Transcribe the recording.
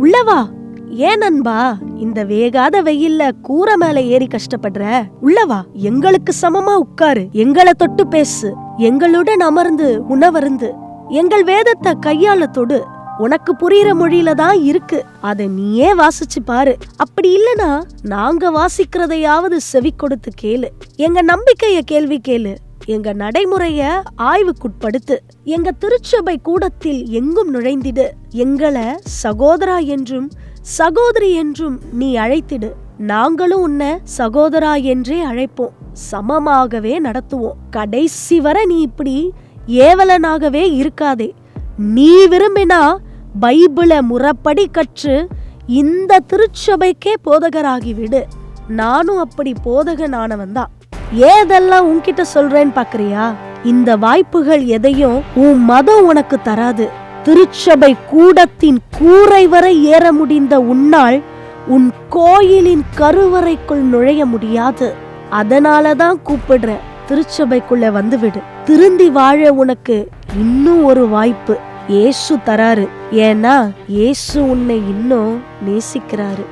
உள்ளவா ஏன் நண்பா இந்த வேகாத வெயில்ல கூரை மேல ஏறி கஷ்டப்படுற. உள்ளவா எங்களுக்கு சமமா உட்காரு. எங்களை தொட்டு பேசு. எங்களுடன் அமர்ந்து உணவருந்து. எங்கள் வேதத்தை கையால தொடு. உனக்கு புரியுற மொழியில தான் இருக்கு. அத நீயே வாசிச்சு பாரு. அப்படி இல்லனா நாங்க வாசிக்கிறதையாவது செவி கொடுத்து கேளு. எங்க நம்பிக்கைய கேள்வி கேளு. எங்க நடைமுறைய ஆய்வுக்குட்படுத்து எங்க திருச்சபை கூடத்தில் எங்கும் நுழைந்திடு. எங்களை சகோதரா என்றும் சகோதரி என்றும் நீ அழைத்திடு. நாங்களும் உன்னை சகோதரா என்றே அழைப்போம். சமமாகவே நடத்துவோம். கடைசி வரை நீ இப்படி ஏவலனாகவே இருக்காதே. நீ விரும்பினா பைபிளை முறப்படி கற்று இந்த திருச்சபைக்கே போதகராகிவிடு. நானும் அப்படி போதகனானவன் தான் ஏதெல்லாம் உன்கிட்ட சொல்றேன்னு பாக்குறியா? இந்த வாய்ப்புகள் எதையும் உன் மதம் உனக்கு தராது. திருச்சபை கூடத்தின் கூரை வரை ஏற முடிந்த உன்னால் உன் கோயிலின் கருவறைக்குள் நுழைய முடியாது. அதனாலதான் கூப்பிடுறேன். திருச்சபைக்குள்ள வந்துவிடு. திருந்தி வாழ உனக்கு இன்னும் ஒரு வாய்ப்பு. இயேசு தராரு. ஏன்னா இயேசு உன்னை இன்னும் நேசிக்கிறாரு.